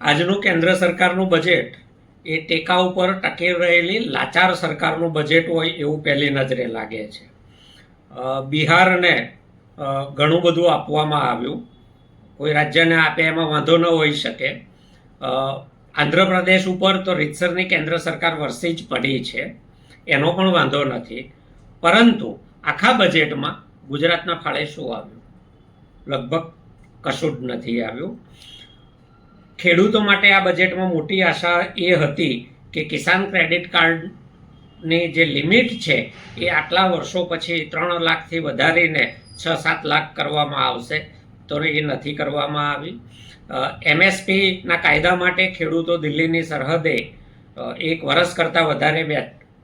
આજનું કેન્દ્ર સરકારનું બજેટ એ ટેકા ઉપર ટકી રહેલી લાચાર સરકારનું બજેટ હોય એવું પહેલી નજરે લાગે છે. બિહારને ઘણું બધું આપવામાં આવ્યું. કોઈ રાજ્યને આપે એમાં વાંધો ન હોઈ શકે. આંધ્રપ્રદેશ ઉપર તો રીતસરની કેન્દ્ર સરકાર વરસી જ પડી છે. એનો પણ વાંધો નથી. પરંતુ આખા બજેટમાં ગુજરાતના ફાળે શું આવ્યું? લગભગ કશું જ નથી આવ્યું. ખેડૂતો માટે આ બજેટમાં મોટી આશા એ હતી કે કિસાન ક્રેડિટ કાર્ડની જે લિમિટ છે એ આટલા વર્ષો પછી ત્રણ લાખથી વધારીને છ સાત લાખ કરવામાં આવશે. તો એ નથી કરવામાં આવી. એમએસપીના કાયદા માટે ખેડૂતો દિલ્હીની સરહદે એક વર્ષ કરતાં વધારે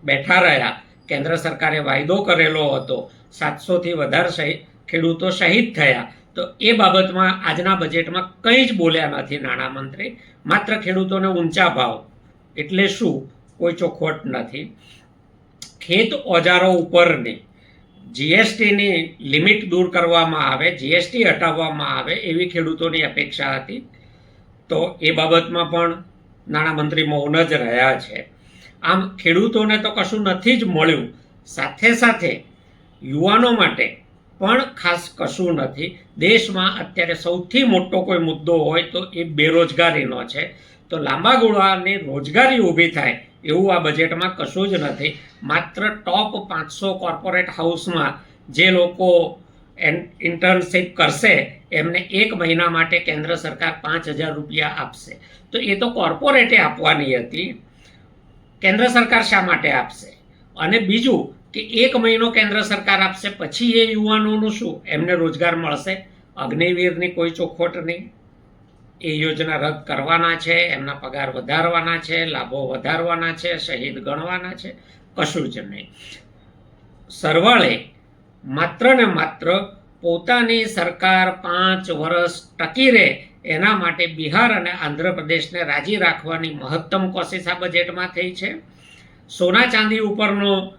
બેઠા રહ્યા. કેન્દ્ર સરકારે વાયદો કરેલો હતો. સાતસોથી વધારે ખેડૂતો શહીદ થયા. તો એ બાબતમાં આજના બજેટમાં કંઈ જ બોલ્યા નથી નાણામંત્રી. માત્ર ખેડૂતોને ઊંચા ભાવ એટલે શું? કોઈ ચોખવટ નથી. ખેત ઓજારો ઉપરની જીએસટીની લિમિટ દૂર કરવામાં આવે, જીએસટી હટાવવામાં આવે એવી ખેડૂતોની અપેક્ષા હતી. તો એ બાબતમાં પણ નાણામંત્રી મૌન જ રહ્યા છે. આમ ખેડૂતોને તો કશું નથી જ મળ્યું. સાથે સાથે યુવાનો માટે પણ ખાસ કશું નથી. દેશમાં અત્યારે સૌથી મોટો કોઈ મુદ્દો હોય તો એ બેરોજગારીનો છે. તો લાંબા ગાળાની રોજગારી ઊભી થાય એવું આ બજેટમાં કશું જ નથી. માત્ર ટોપ પાંચસો કોર્પોરેટ હાઉસમાં જે લોકો ઇન્ટર્નશીપ કરશે, એમને એક મહિના માટે કેન્દ્ર સરકાર પાંચ હજાર રૂપિયા આપશે. તો એ તો કોર્પોરેટે આપવાની હતી. કેન્દ્ર સરકાર શા માટે આપશે? અને બીજું કે એક મહિનો કેન્દ્ર સરકાર આપશે, પછી એ યુવાનોનું શું? એમને રોજગાર મળશે? અગ્નિવીરની કોઈ ચોખવટ નહીં. એ યોજના રદ કરવાના છે, એમના પગાર વધારવાના છે, લાભો વધારવાના છે, શહીદ ગણવાના છે, કશું જ નહીં. સરવાળે માત્ર ને માત્ર પોતાની સરકાર પાંચ વર્ષ ટકી રહે, એના માટે બિહાર અને આંધ્રપ્રદેશને રાજી રાખવાની મહત્તમ કોશિશ આ બજેટમાં થઈ છે. સોના ચાંદી ઉપરનો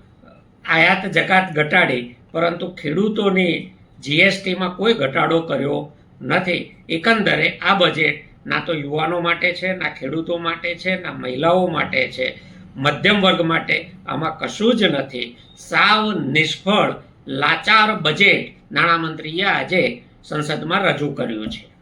આયાત જકાત ઘટાડી, પરંતુ ખેડૂતોની જીએસટીમાં કોઈ ઘટાડો કર્યો નથી. એકંદરે આ બજેટ ના તો યુવાનો માટે છે, ના ખેડૂતો માટે છે, ના મહિલાઓ માટે છે. મધ્યમ વર્ગ માટે આમાં કશું જ નથી. સાવ નિષ્ફળ, લાચાર બજેટ નાણામંત્રીએ આજે સંસદમાં રજૂ કર્યું છે.